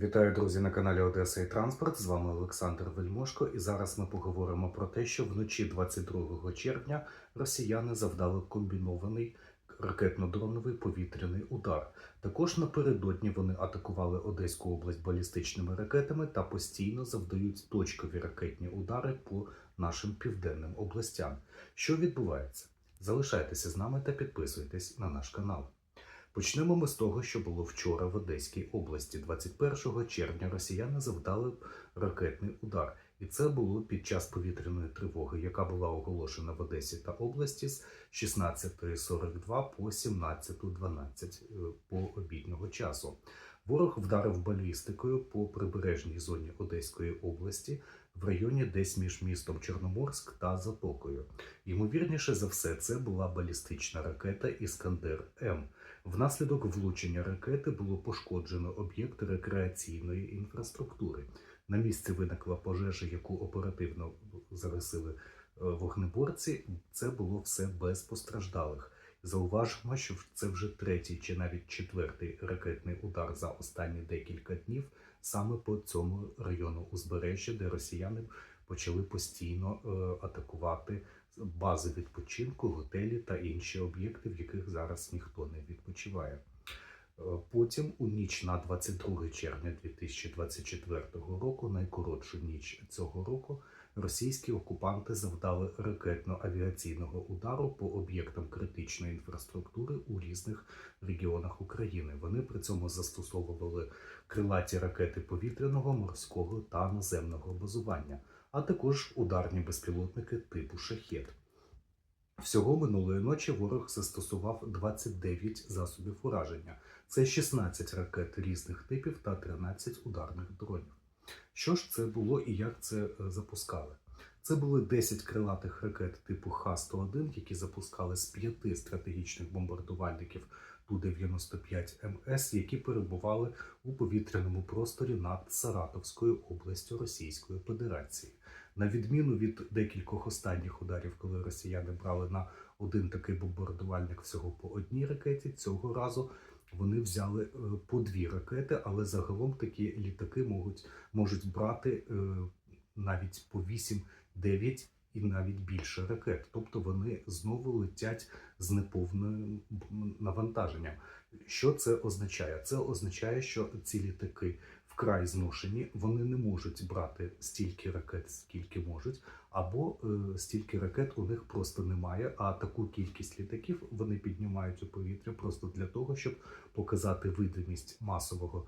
Вітаю, друзі, на каналі Одеса і Транспорт. З вами Олександр Вельмошко. І зараз ми поговоримо про те, що вночі 22 червня росіяни завдали комбінований ракетно-дроновий повітряний удар. Також напередодні вони атакували Одеську область балістичними ракетами та постійно завдають точкові ракетні удари по нашим південним областям. Що відбувається? Залишайтеся з нами та підписуйтесь на наш канал. Почнемо ми з того, що було вчора в Одеській області. 21 червня росіяни завдали ракетний удар, і це було під час повітряної тривоги, яка була оголошена в Одесі та області з 16.42 по 17.12 е, по обіднього часу. Ворог вдарив балістикою по прибережній зоні Одеської області в районі десь між містом Чорноморськ та Затокою. Ймовірніше за все, це була балістична ракета Іскандер М. Внаслідок влучення ракети було пошкоджено об'єкт рекреаційної інфраструктури. На місці виникла пожежа, яку оперативно загасили е, вогнеборці. Це було все без постраждалих. Зауважимо, що це вже третій чи навіть четвертий ракетний удар за останні декілька днів саме по цьому району узбережжя, де росіяни почали постійно е, атакувати бази відпочинку, готелі та інші об'єкти, в яких зараз ніхто не відпочиває. Е, Потім у ніч на 22 червня 2024 року, найкоротшу ніч цього року, російські окупанти завдали ракетно-авіаційного удару по об'єктам критичної інфраструктури у різних регіонах України. Вони при цьому застосовували крилаті ракети повітряного, морського та наземного базування, а також ударні безпілотники типу шахет. Всього минулої ночі ворог застосував 29 засобів ураження. Це 16 ракет різних типів та 13 ударних дронів. Що ж це було і як це е, запускали? Це були 10 крилатих ракет типу Х-101, які запускали з п'яти стратегічних бомбардувальників Ту-95МС, які перебували у повітряному просторі над Саратовською областю Російської Федерації. На відміну від декількох останніх ударів, коли росіяни брали на один такий бомбардувальник всього по одній ракеті, цього разу вони взяли е, по дві ракети, але загалом такі літаки можуть, можуть брати е, навіть по 8-9 і навіть більше ракет. Тобто вони знову летять з неповним навантаженням. Що це означає? Це означає, що ці літаки вкрай зношені, вони не можуть брати стільки ракет, скільки можуть, або е, стільки ракет у них просто немає. А таку кількість літаків вони піднімають у повітря просто для того, щоб показати видимість масового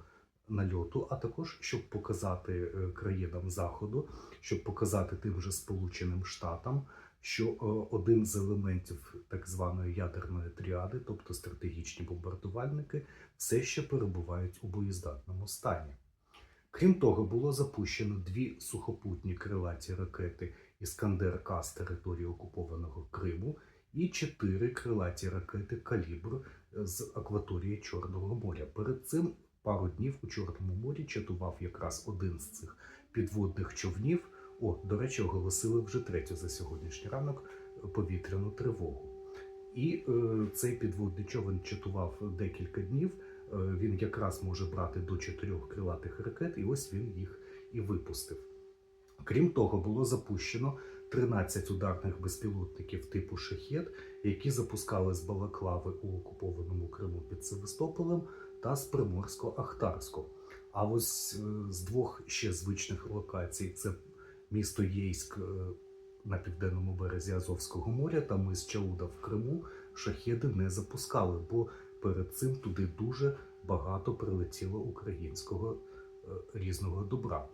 нальоту, а також щоб показати е, країнам заходу, щоб показати тим же Сполученим Штатам. Що е, один з елементів так званої ядерної тріади, тобто стратегічні бомбардувальники, все ще перебувають у боєздатному стані. Крім того, було запущено дві сухопутні крилаті ракети Іскандер К з території окупованого Криму і чотири крилаті ракети Калібр з акваторії Чорного моря. Перед цим пару днів у Чорному морі чатував якраз один з цих підводних човнів. О, до речі, оголосили вже третю за сьогоднішній ранок повітряну тривогу. І е, цей підводний човен чатував декілька днів. Е, він якраз може брати до чотирьох крилатих ракет, і ось він їх і випустив. Крім того, було запущено 13 ударних безпілотників типу шахет, які запускали з Балаклави у окупованому Криму під Севастополем та з Приморсько-Ахтарську. А ось е, з двох ще звичних локацій це місто Єйськ е, на південному березі Азовського моря та мис Чауда в Криму шахеди не запускали, бо перед цим туди дуже багато прилетіло українського е, різного добра.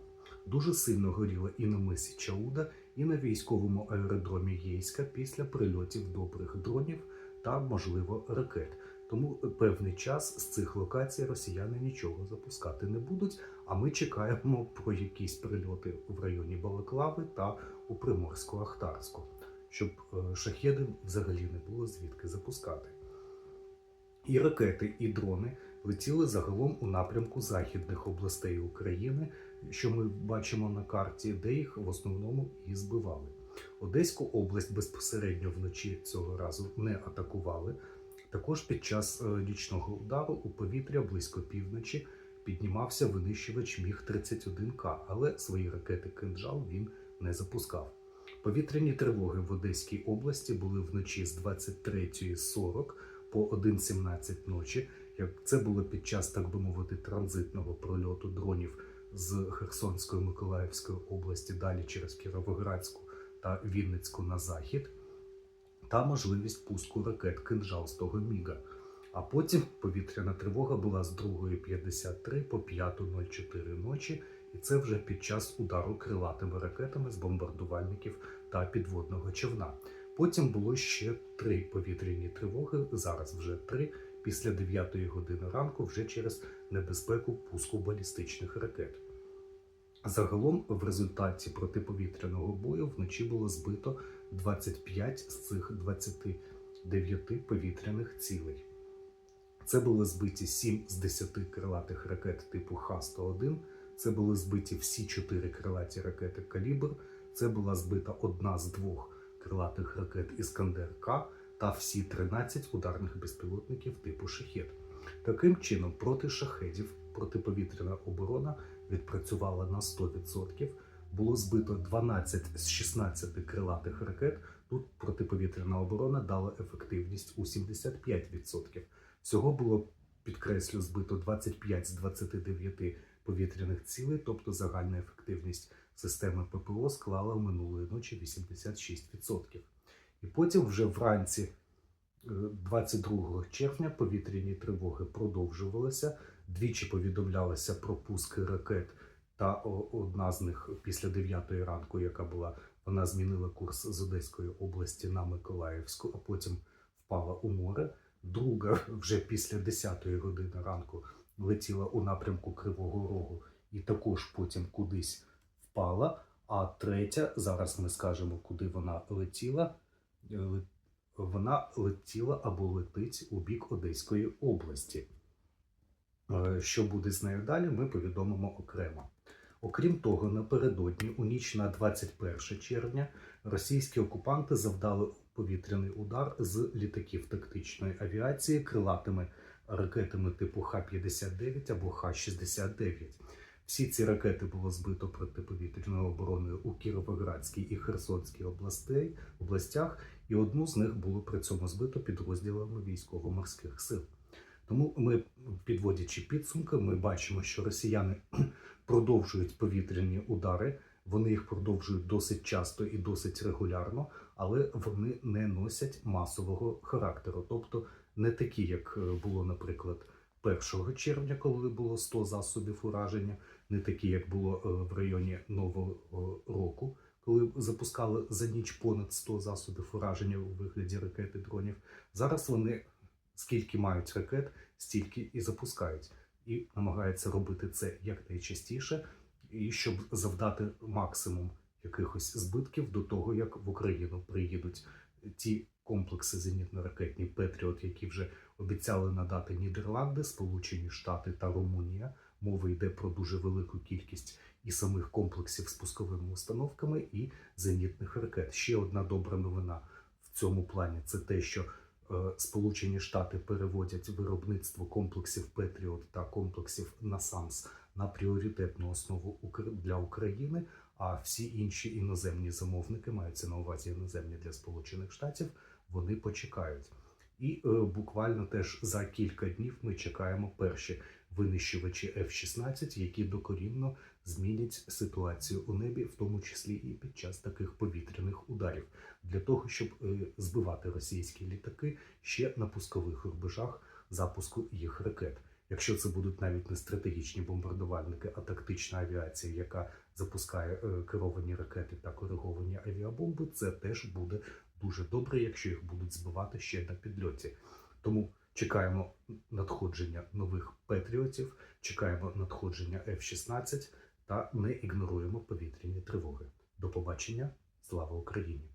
Дуже сильно горіло і на мисі Чауда, і на військовому аеродромі Єйська після прильотів добрих дронів та, можливо, ракет. Тому певний час з цих локацій росіяни нічого запускати не будуть. А ми чекаємо про якісь прильоти в районі Балаклави та у Приморську-Ахтарську, щоб е, шахеди взагалі не було звідки запускати. І ракети, і дрони летіли загалом у напрямку західних областей України, що ми бачимо на карті, де їх в основному і збивали. Одеську область безпосередньо вночі цього разу не атакували. Також під час е, нічного удару у повітря близько півночі піднімався винищувач Міг-31К, але свої ракети «Кинджал» він не запускав. Повітряні тривоги в Одеській області були вночі з 23.40 по 1.17 ночі. Як це було під час, так би мовити, транзитного прольоту дронів з Херсонської Миколаївської області, далі через Кіровоградську та Вінницьку на захід, та можливість пуску ракет кинжал з того міга. А потім повітряна тривога була з 2.53 по 5.04 ночі, і це вже під час удару крилатими ракетами з бомбардувальників та підводного човна. Потім було ще три повітряні тривоги, зараз вже три, після 9 години ранку, вже через небезпеку пуску балістичних ракет. Загалом, в результаті протиповітряного бою вночі було збито 25 з цих 29 повітряних цілей. Це були збиті 7 з 10 крилатих ракет типу Х-101. Це були збиті всі 4 крилаті ракети Калібр. Це була збита одна з двох крилатих ракет Іскандер К та всі 13 ударних безпілотників типу Шахет. Таким чином, проти шахедів протиповітряна оборона відпрацювала на 100%. Було збито 12 з 16 крилатих ракет. Тут протиповітряна оборона дала ефективність у 75%. Всього було підкреслю збито 25 з 29 повітряних цілей, тобто загальна ефективність системи ППО склала минулої ночі 86%. І потім вже вранці е, 22 червня повітряні тривоги продовжувалися. Двічі повідомлялося про пуски ракет, та одна з них після 9 ранку, яка була, вона змінила курс з Одеської області на Миколаївську, а потім впала у море. Друга вже після 10 години ранку летіла у напрямку Кривого Рогу і також потім кудись впала. А третя, зараз ми скажемо, куди вона летіла. Е, Вона летіла або летить у бік Одеської області. Е, Що буде з нею далі, ми повідомимо окремо. Окрім того, напередодні, у ніч на 21 червня, російські окупанти завдали повітряний удар з літаків тактичної авіації крилатими ракетами типу Х-59 або Х-69. Всі ці ракети було збито протиповітряною обороною у Кіровоградській і Херсонській областей, областях, і одну з них було при цьому збито підрозділами військово-морських сил. Тому ми, підводячи підсумки, ми бачимо, що росіяни продовжують повітряні удари. Вони їх продовжують досить часто і досить регулярно, але вони не носять масового характеру, тобто не такі, як е, було, наприклад, 1 червня, коли було 100 засобів ураження, не такі, як було е, в районі Нового року, коли запускали за ніч понад 100 засобів ураження у вигляді ракет і дронів. Зараз вони скільки мають ракет, стільки і запускають, і намагаються робити це якнайчастіше, і щоб завдати максимум якихось збитків до того, як в Україну приїдуть ті комплекси зенітно-ракетні Петріот, які вже обіцяли надати Нідерланди, Сполучені Штати та Румунія. Мова йде про дуже велику кількість і самих комплексів з пусковими установками, і зенітних ракет. Ще одна добра новина в цьому плані це те, що е, Сполучені Штати переводять виробництво комплексів Петріот та комплексів НАСАМС на пріоритетну основу для України. А всі інші іноземні замовники маються на увазі іноземні для Сполучених Штатів. Вони почекають. І е, буквально теж за кілька днів ми чекаємо перші винищувачі F-16, які докорінно змінять ситуацію у небі, в тому числі і під час таких повітряних ударів, для того, щоб е, збивати російські літаки ще на пускових рубежах запуску їх ракет. Якщо це будуть навіть не стратегічні бомбардувальники, а тактична авіація, яка запускає е, керовані ракети та кориговані авіабомби, це теж буде дуже добре, якщо їх будуть збивати ще на підльоті. Тому чекаємо надходження нових патріотів, чекаємо надходження F-16 та не ігноруємо повітряні тривоги. До побачення, слава Україні!